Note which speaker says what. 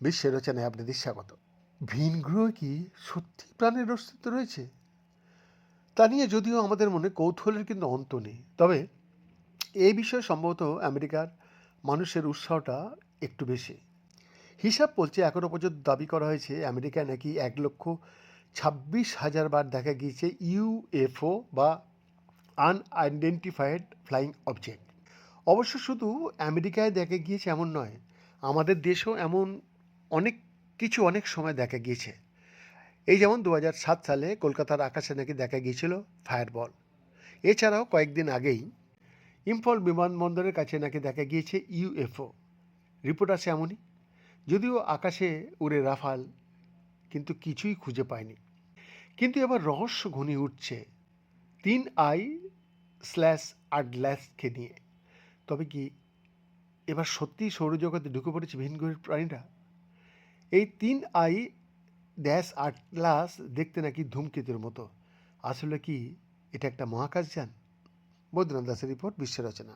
Speaker 1: বিশ্বের রচনায় আপনাদের স্বাগত। ভিন গ্রহে কি সত্যি প্রাণের অস্তিত্ব রয়েছে? তা নিয়ে যদিও আমাদের মনে কৌতূহলের কিন্তু অন্ত নেই। তবে এই বিষয়ে সম্ভবত আমেরিকার মানুষের উৎসাহটা একটু বেশি। হিসাব বলছে এখনও পর্যন্ত দাবি করা হয়েছে আমেরিকায় নাকি এক লক্ষ ছাব্বিশ হাজার বার দেখা গিয়েছে ইউএফও বা আনআইডেন্টিফাইড ফ্লাইং অবজেক্ট অবশ্য শুধু আমেরিকায় দেখা গিয়েছে এমন নয়, আমাদের দেশেও এমন অনেক কিছু অনেক সময় দেখা গিয়েছে। এই যেমন দু সালে কলকাতার আকাশে নাকি দেখা গিয়েছিল ফায়ারবল এছাড়াও কয়েকদিন আগেই ইম্ফল বিমানবন্দরের কাছে নাকি দেখা গিয়েছে ইউএফও রিপোর্ট আছে এমনই, যদিও আকাশে উড়ে রাফাল, কিন্তু কিছুই খুঁজে পায়নি কিন্তু এবার রহস্য ঘনিয়ে উঠছে। তিন আই স্ল্যাশ আডল্যাসকে নিয়ে। তবে কি এবার সত্যিই সৌরজগতে ঢুকে পড়েছে ভিনগ্রহের প্রাণীরা? এই তিন আই ড্যাশ আটলাস দেখতে নাকি ধূমকেতুর মতো। আসলে কি এটা একটা মহাকাশ যান বৈদ্যনাথ দাসের রিপোর্ট, বিশ্ব রচনা।